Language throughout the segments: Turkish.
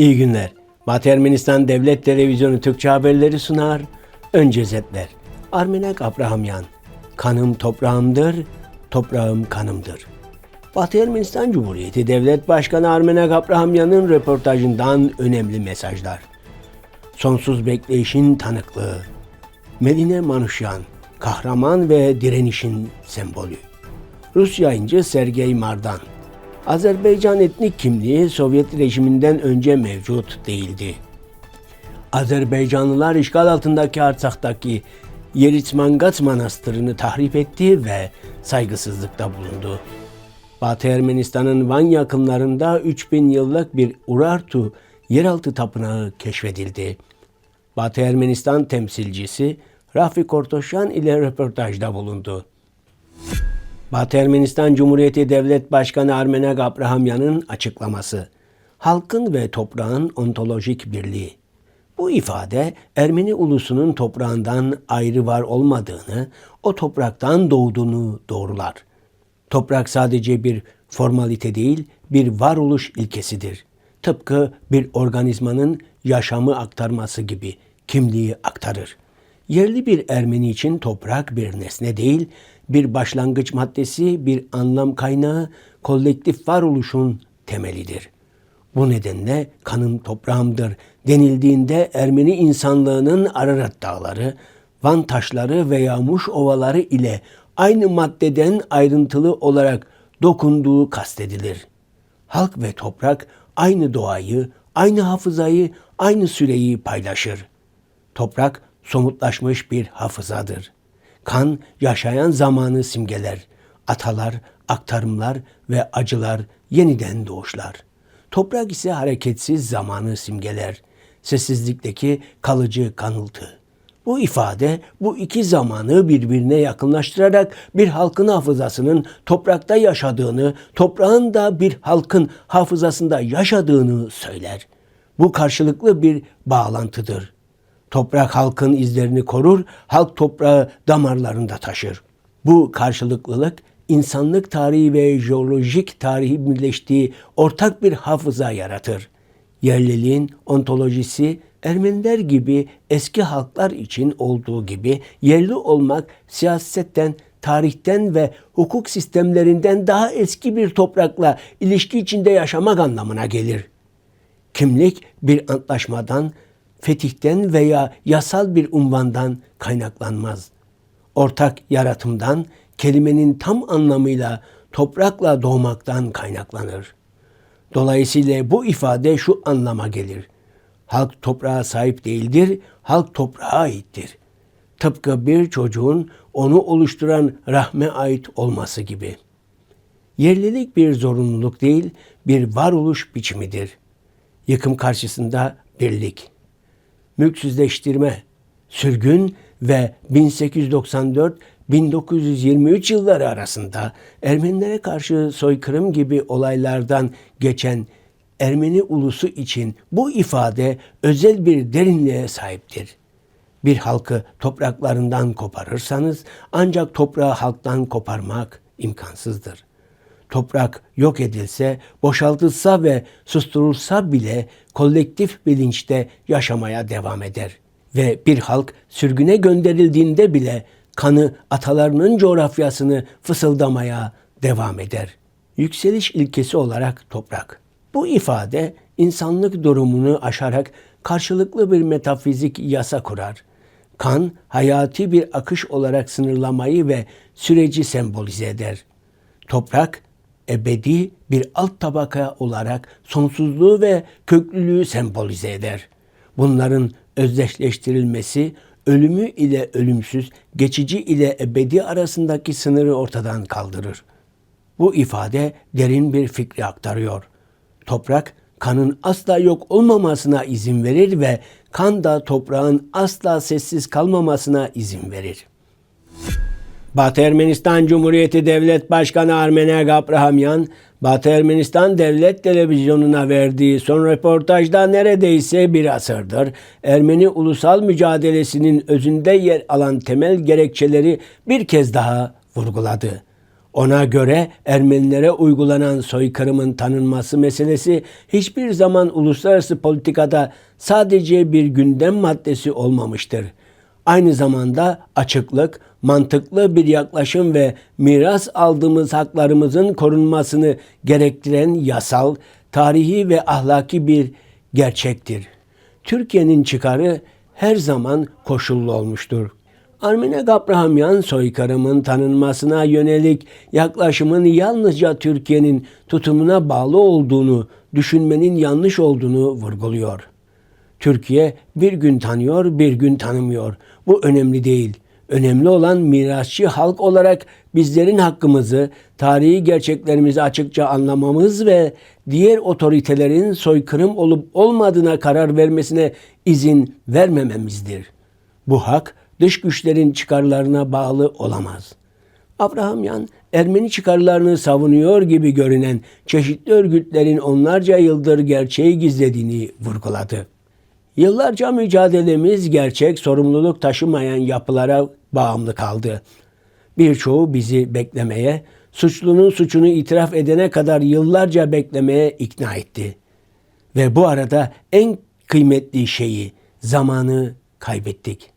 İyi günler. Batı Ermenistan Devlet Televizyonu Türkçe haberleri sunar. Önce zetler. Armenak Abrahamyan. Kanım toprağımdır, toprağım kanımdır. Batı Ermenistan Cumhuriyeti Devlet Başkanı Armenak Abrahamyan'ın röportajından önemli mesajlar. Sonsuz bekleyişin tanıklığı. Medine Manuşyan, kahraman ve direnişin sembolü. Rus yayıncı Sergey Mardan. Azerbaycan etnik kimliği Sovyet rejiminden önce mevcut değildi. Azerbaycanlılar işgal altındaki Artsak'taki Yeritmangat Manastırı'nı tahrip etti ve saygısızlıkta bulundu. Batı Ermenistan'ın Van yakınlarında 3000 yıllık bir Urartu yeraltı tapınağı keşfedildi. Batı Ermenistan temsilcisi Rafik Ortoşan ile röportajda bulundu. Batı Ermenistan Cumhuriyeti Devlet Başkanı Armenak Abrahamyan'ın açıklaması. Halkın ve toprağın ontolojik birliği. Bu ifade Ermeni ulusunun toprağından ayrı var olmadığını, o topraktan doğduğunu doğrular. Toprak sadece bir formalite değil, bir varoluş ilkesidir. Tıpkı bir organizmanın yaşamı aktarması gibi kimliği aktarır. Yerli bir Ermeni için toprak bir nesne değil, bir başlangıç maddesi, bir anlam kaynağı, kolektif varoluşun temelidir. Bu nedenle kanım toprağımdır denildiğinde Ermeni insanlığının Ararat dağları, Van taşları veya Muş ovaları ile aynı maddeden ayrıntılı olarak dokunduğu kastedilir. Halk ve toprak aynı doğayı, aynı hafızayı, aynı süreyi paylaşır. Toprak somutlaşmış bir hafızadır. Kan yaşayan zamanı simgeler. Atalar, aktarımlar ve acılar yeniden doğuşlar. Toprak ise hareketsiz zamanı simgeler. Sessizlikteki kalıcı kanıltı. Bu ifade bu iki zamanı birbirine yakınlaştırarak bir halkın hafızasının toprakta yaşadığını, toprağın da bir halkın hafızasında yaşadığını söyler. Bu karşılıklı bir bağlantıdır. Toprak halkın izlerini korur, halk toprağı damarlarında taşır. Bu karşılıklılık insanlık tarihi ve jeolojik tarihi birleştiği ortak bir hafıza yaratır. Yerliliğin ontolojisi Ermeniler gibi eski halklar için olduğu gibi yerli olmak siyasetten, tarihten ve hukuk sistemlerinden daha eski bir toprakla ilişki içinde yaşamak anlamına gelir. Kimlik bir antlaşmadan, fetihten veya yasal bir unvandan kaynaklanmaz. Ortak yaratımdan, kelimenin tam anlamıyla toprakla doğmaktan kaynaklanır. Dolayısıyla bu ifade şu anlama gelir. Halk toprağa sahip değildir, halk toprağa aittir. Tıpkı bir çocuğun onu oluşturan rahme ait olması gibi. Yerlilik bir zorunluluk değil, bir varoluş biçimidir. Yıkım karşısında birlik mülksüzleştirme, sürgün ve 1894-1923 yılları arasında Ermenilere karşı soykırım gibi olaylardan geçen Ermeni ulusu için bu ifade özel bir derinliğe sahiptir. Bir halkı topraklarından koparırsanız ancak toprağı halktan koparmak imkansızdır toprak yok edilse, boşaltılsa ve susturulsa bile kolektif bilinçte yaşamaya devam eder. Ve bir halk sürgüne gönderildiğinde bile kanı atalarının coğrafyasını fısıldamaya devam eder. Yükseliş ilkesi olarak toprak. Bu ifade insanlık durumunu aşarak karşılıklı bir metafizik yasa kurar. Kan hayati bir akış olarak sınırlamayı ve süreci sembolize eder. Toprak ebedi bir alt tabaka olarak sonsuzluğu ve köklülüğü sembolize eder. Bunların özdeşleştirilmesi ölümü ile ölümsüz, geçici ile ebedi arasındaki sınırı ortadan kaldırır. Bu ifade derin bir fikri aktarıyor. Toprak kanın asla yok olmamasına izin verir ve kan da toprağın asla sessiz kalmamasına izin verir. Batı Ermenistan Cumhuriyeti Devlet Başkanı Armenek Abrahamyan, Batı Ermenistan Devlet Televizyonu'na verdiği son röportajda neredeyse bir asırdır Ermeni ulusal mücadelesinin özünde yer alan temel gerekçeleri bir kez daha vurguladı. Ona göre Ermenilere uygulanan soykırımın tanınması meselesi hiçbir zaman uluslararası politikada sadece bir gündem maddesi olmamıştır. Aynı zamanda açıklık, mantıklı bir yaklaşım ve miras aldığımız haklarımızın korunmasını gerektiren yasal, tarihi ve ahlaki bir gerçektir. Türkiye'nin çıkarı her zaman koşullu olmuştur. Armine Gabrahamyan soykırımın tanınmasına yönelik yaklaşımın yalnızca Türkiye'nin tutumuna bağlı olduğunu düşünmenin yanlış olduğunu vurguluyor. Türkiye bir gün tanıyor, bir gün tanımıyor. Bu önemli değil. Önemli olan mirasçı halk olarak bizlerin hakkımızı, tarihi gerçeklerimizi açıkça anlamamız ve diğer otoritelerin soykırım olup olmadığına karar vermesine izin vermememizdir. Bu hak dış güçlerin çıkarlarına bağlı olamaz. Abrahamyan Ermeni çıkarlarını savunuyor gibi görünen çeşitli örgütlerin onlarca yıldır gerçeği gizlediğini vurguladı. Yıllarca mücadelemiz gerçek sorumluluk taşımayan yapılara bağımlı kaldı. Birçoğu bizi beklemeye, suçlunun suçunu itiraf edene kadar yıllarca beklemeye ikna etti. Ve bu arada en kıymetli şeyi, zamanı kaybettik.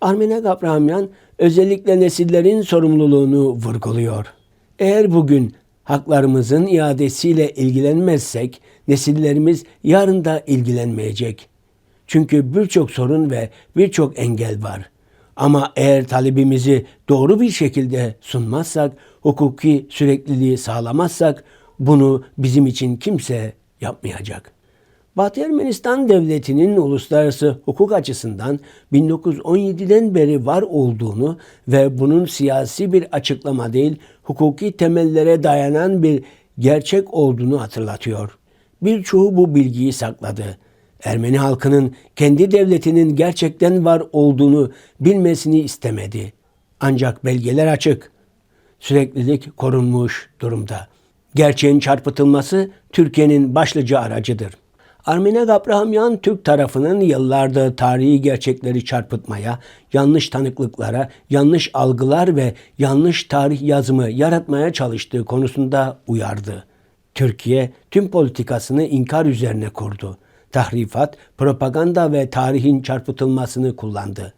Armine Gabrahamyan özellikle nesillerin sorumluluğunu vurguluyor. Eğer bugün haklarımızın iadesiyle ilgilenmezsek nesillerimiz yarın da ilgilenmeyecek. Çünkü birçok sorun ve birçok engel var. Ama eğer talebimizi doğru bir şekilde sunmazsak, hukuki sürekliliği sağlamazsak bunu bizim için kimse yapmayacak. Batı Ermenistan Devleti'nin uluslararası hukuk açısından 1917'den beri var olduğunu ve bunun siyasi bir açıklama değil, hukuki temellere dayanan bir gerçek olduğunu hatırlatıyor. Birçoğu bu bilgiyi sakladı. Ermeni halkının kendi devletinin gerçekten var olduğunu bilmesini istemedi. Ancak belgeler açık. Süreklilik korunmuş durumda. Gerçeğin çarpıtılması Türkiye'nin başlıca aracıdır. Armine Gabrahamyan Türk tarafının yıllardır tarihi gerçekleri çarpıtmaya, yanlış tanıklıklara, yanlış algılar ve yanlış tarih yazımı yaratmaya çalıştığı konusunda uyardı. Türkiye tüm politikasını inkar üzerine kurdu. Tahrifat, propaganda ve tarihin çarpıtılmasını kullandı.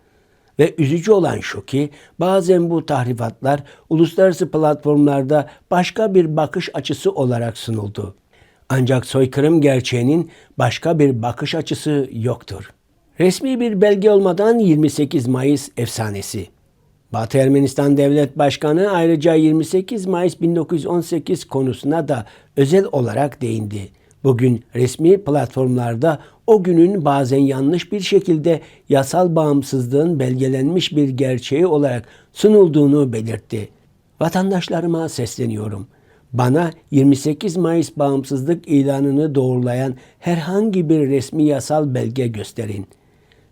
Ve üzücü olan şu ki bazen bu tahrifatlar uluslararası platformlarda başka bir bakış açısı olarak sunuldu. Ancak soykırım gerçeğinin başka bir bakış açısı yoktur. Resmi bir belge olmadan 28 Mayıs efsanesi. Batı Ermenistan Devlet Başkanı ayrıca 28 Mayıs 1918 konusuna da özel olarak değindi. Bugün resmi platformlarda o günün bazen yanlış bir şekilde yasal bağımsızlığın belgelenmiş bir gerçeği olarak sunulduğunu belirtti. Vatandaşlarıma sesleniyorum.'' Bana 28 Mayıs bağımsızlık ilanını doğrulayan herhangi bir resmi yasal belge gösterin.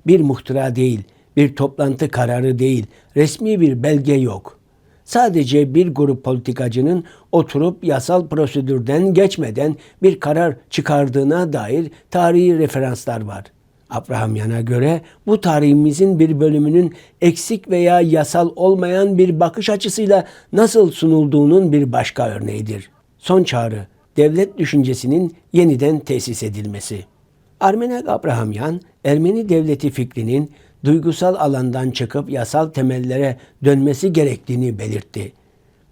Bir muhtıra değil, bir toplantı kararı değil, resmi bir belge yok. Sadece bir grup politikacının oturup yasal prosedürden geçmeden bir karar çıkardığına dair tarihi referanslar var. Abrahamyan'a göre bu tarihimizin bir bölümünün eksik veya yasal olmayan bir bakış açısıyla nasıl sunulduğunun bir başka örneğidir. Son çağrı, devlet düşüncesinin yeniden tesis edilmesi. Armenek Abrahamyan, Ermeni devleti fikrinin duygusal alandan çıkıp yasal temellere dönmesi gerektiğini belirtti.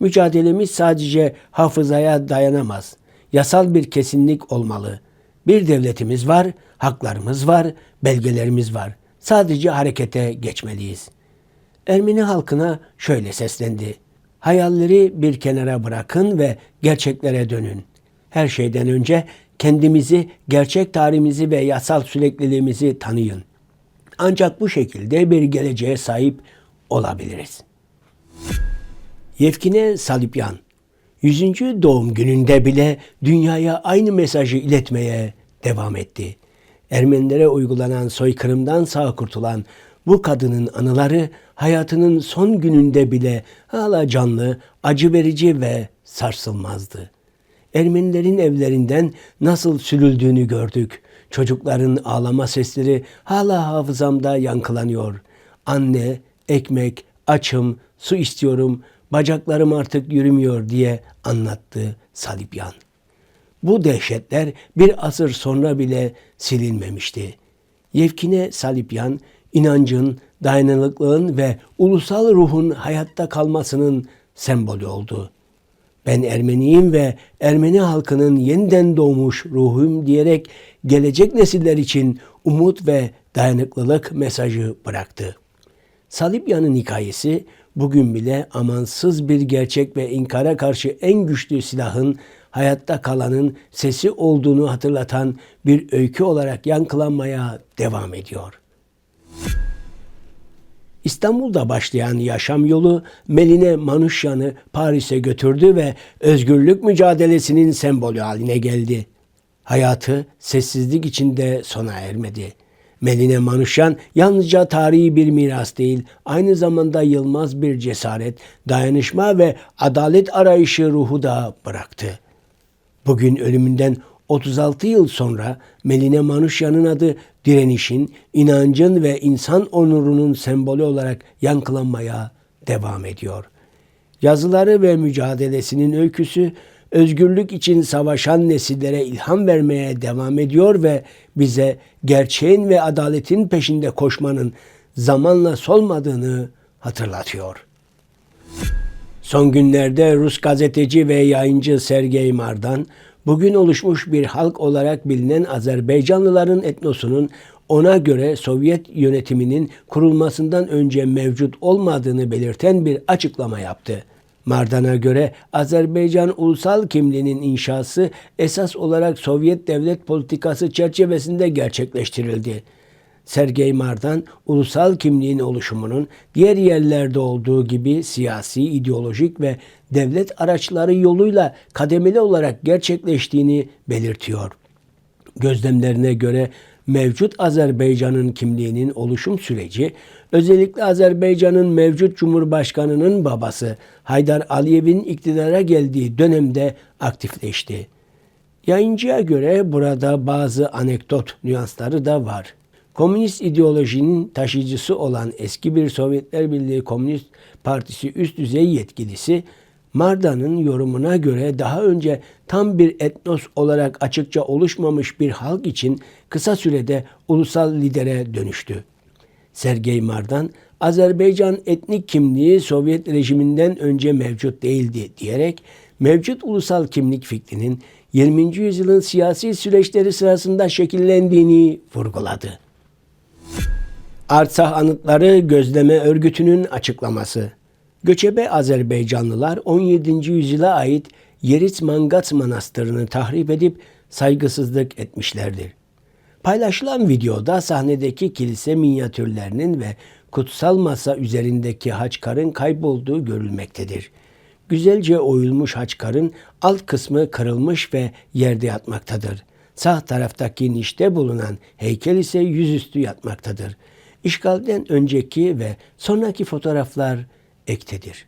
Mücadelemiz sadece hafızaya dayanamaz. Yasal bir kesinlik olmalı. Bir devletimiz var, haklarımız var, belgelerimiz var. Sadece harekete geçmeliyiz. Ermeni halkına şöyle seslendi. Hayalleri bir kenara bırakın ve gerçeklere dönün. Her şeyden önce kendimizi, gerçek tarihimizi ve yasal sürekliliğimizi tanıyın. Ancak bu şekilde bir geleceğe sahip olabiliriz. Yevkine Salipyan 100. doğum gününde bile dünyaya aynı mesajı iletmeye devam etti. Ermenilere uygulanan soykırımdan sağ kurtulan bu kadının anıları hayatının son gününde bile hala canlı, acı verici ve sarsılmazdı. Ermenilerin evlerinden nasıl sürüldüğünü gördük. Çocukların ağlama sesleri hala hafızamda yankılanıyor. Anne, ekmek, açım, su istiyorum, bacaklarım artık yürümüyor diye anlattı Salipyan. Bu dehşetler bir asır sonra bile silinmemişti. Yevkine Salipyan, inancın, dayanıklılığın ve ulusal ruhun hayatta kalmasının sembolü oldu. Ben Ermeniyim ve Ermeni halkının yeniden doğmuş ruhum diyerek gelecek nesiller için umut ve dayanıklılık mesajı bıraktı. Salipyan'ın hikayesi bugün bile amansız bir gerçek ve inkara karşı en güçlü silahın hayatta kalanın sesi olduğunu hatırlatan bir öykü olarak yankılanmaya devam ediyor. İstanbul'da başlayan yaşam yolu Meline Manuşyan'ı Paris'e götürdü ve özgürlük mücadelesinin sembolü haline geldi. Hayatı sessizlik içinde sona ermedi. Meline Manuşyan yalnızca tarihi bir miras değil, aynı zamanda yılmaz bir cesaret, dayanışma ve adalet arayışı ruhu da bıraktı. Bugün ölümünden 36 yıl sonra Meline Manuşyan'ın adı direnişin, inancın ve insan onurunun sembolü olarak yankılanmaya devam ediyor. Yazıları ve mücadelesinin öyküsü özgürlük için savaşan nesillere ilham vermeye devam ediyor ve bize gerçeğin ve adaletin peşinde koşmanın zamanla solmadığını hatırlatıyor. Son günlerde Rus gazeteci ve yayıncı Sergey Mardan bugün oluşmuş bir halk olarak bilinen Azerbaycanlıların etnosunun ona göre Sovyet yönetiminin kurulmasından önce mevcut olmadığını belirten bir açıklama yaptı. Mardan'a göre Azerbaycan ulusal kimliğinin inşası esas olarak Sovyet devlet politikası çerçevesinde gerçekleştirildi. Sergey Mardan, ulusal kimliğin oluşumunun diğer yerlerde olduğu gibi siyasi, ideolojik ve devlet araçları yoluyla kademeli olarak gerçekleştiğini belirtiyor. Gözlemlerine göre mevcut Azerbaycan'ın kimliğinin oluşum süreci özellikle Azerbaycan'ın mevcut Cumhurbaşkanı'nın babası Haydar Aliyev'in iktidara geldiği dönemde aktifleşti. Yayıncıya göre burada bazı anekdot nüansları da var. Komünist ideolojinin taşıyıcısı olan eski bir Sovyetler Birliği Komünist Partisi üst düzey yetkilisi Marda'nın yorumuna göre daha önce tam bir etnos olarak açıkça oluşmamış bir halk için kısa sürede ulusal lidere dönüştü. Sergey Mardan, Azerbaycan etnik kimliği Sovyet rejiminden önce mevcut değildi diyerek mevcut ulusal kimlik fikrinin 20. yüzyılın siyasi süreçleri sırasında şekillendiğini vurguladı. Artsah Anıtları Gözleme Örgütü'nün açıklaması. Göçebe Azerbaycanlılar 17. yüzyıla ait Yerit Mangat Manastırı'nı tahrip edip saygısızlık etmişlerdir. Paylaşılan videoda sahnedeki kilise minyatürlerinin ve kutsal masa üzerindeki haçkarın kaybolduğu görülmektedir. Güzelce oyulmuş haçkarın alt kısmı kırılmış ve yerde yatmaktadır. Sağ taraftaki nişte bulunan heykel ise yüzüstü yatmaktadır. İşgalden önceki ve sonraki fotoğraflar ektedir.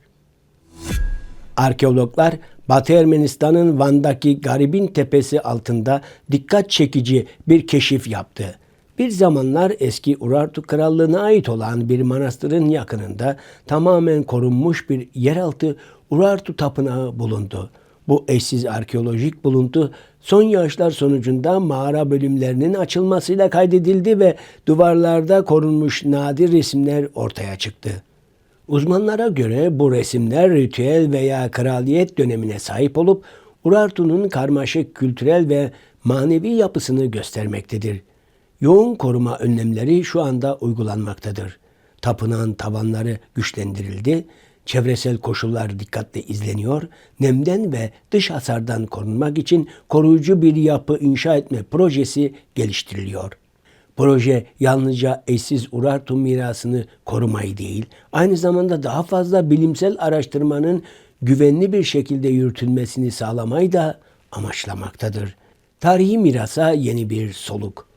Arkeologlar Batı Ermenistan'ın Van'daki Garibin Tepesi altında dikkat çekici bir keşif yaptı. Bir zamanlar eski Urartu Krallığı'na ait olan bir manastırın yakınında tamamen korunmuş bir yeraltı Urartu Tapınağı bulundu. Bu eşsiz arkeolojik buluntu son yağışlar sonucunda mağara bölümlerinin açılmasıyla kaydedildi ve duvarlarda korunmuş nadir resimler ortaya çıktı. Uzmanlara göre bu resimler ritüel veya kraliyet dönemine sahip olup Urartu'nun karmaşık kültürel ve manevi yapısını göstermektedir. Yoğun koruma önlemleri şu anda uygulanmaktadır. Tapınağın tavanları güçlendirildi, çevresel koşullar dikkatle izleniyor, nemden ve dış hasardan korunmak için koruyucu bir yapı inşa etme projesi geliştiriliyor. Proje yalnızca eşsiz Urartu mirasını korumayı değil, aynı zamanda daha fazla bilimsel araştırmanın güvenli bir şekilde yürütülmesini sağlamayı da amaçlamaktadır. Tarihi mirasa yeni bir soluk.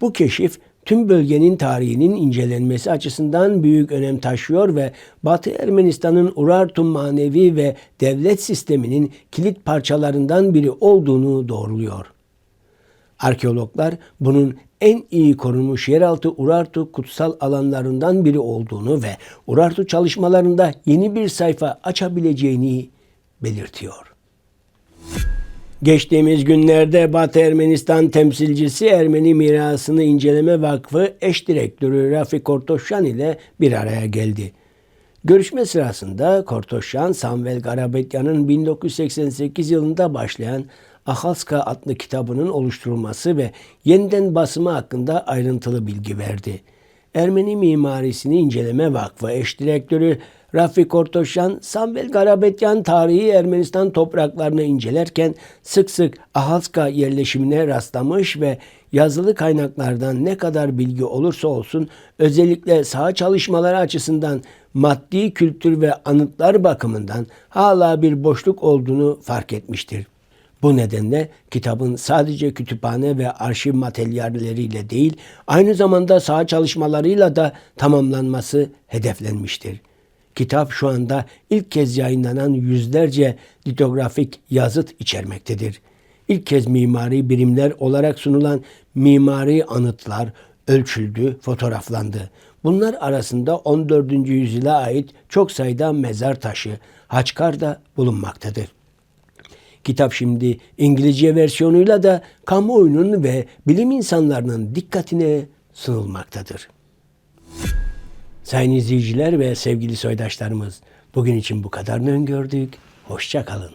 Bu keşif tüm bölgenin tarihinin incelenmesi açısından büyük önem taşıyor ve Batı Ermenistan'ın Urartu manevi ve devlet sisteminin kilit parçalarından biri olduğunu doğruluyor. Arkeologlar bunun en iyi korunmuş yeraltı Urartu kutsal alanlarından biri olduğunu ve Urartu çalışmalarında yeni bir sayfa açabileceğini belirtiyor. Geçtiğimiz günlerde Batı Ermenistan temsilcisi Ermeni Mirasını İnceleme Vakfı eş direktörü Rafi Kortoşan ile bir araya geldi. Görüşme sırasında Kortoşan, Samvel Garabetyan'ın 1988 yılında başlayan Ahalska adlı kitabının oluşturulması ve yeniden basımı hakkında ayrıntılı bilgi verdi. Ermeni Mimarisini İnceleme Vakfı eş direktörü Rafi Kortoşan, Samvel Garabetyan tarihi Ermenistan topraklarını incelerken sık sık Ahalska yerleşimine rastlamış ve yazılı kaynaklardan ne kadar bilgi olursa olsun özellikle saha çalışmaları açısından maddi kültür ve anıtlar bakımından hala bir boşluk olduğunu fark etmiştir. Bu nedenle kitabın sadece kütüphane ve arşiv materyalleriyle değil, aynı zamanda saha çalışmalarıyla da tamamlanması hedeflenmiştir. Kitap şu anda ilk kez yayınlanan yüzlerce litografik yazıt içermektedir. İlk kez mimari birimler olarak sunulan mimari anıtlar ölçüldü, fotoğraflandı. Bunlar arasında 14. yüzyıla ait çok sayıda mezar taşı, haçkar da bulunmaktadır. Kitap şimdi İngilizce versiyonuyla da kamuoyunun ve bilim insanlarının dikkatine sunulmaktadır. Sayın izleyiciler ve sevgili soydaşlarımız, bugün için bu kadarını öngördük. Hoşça kalın.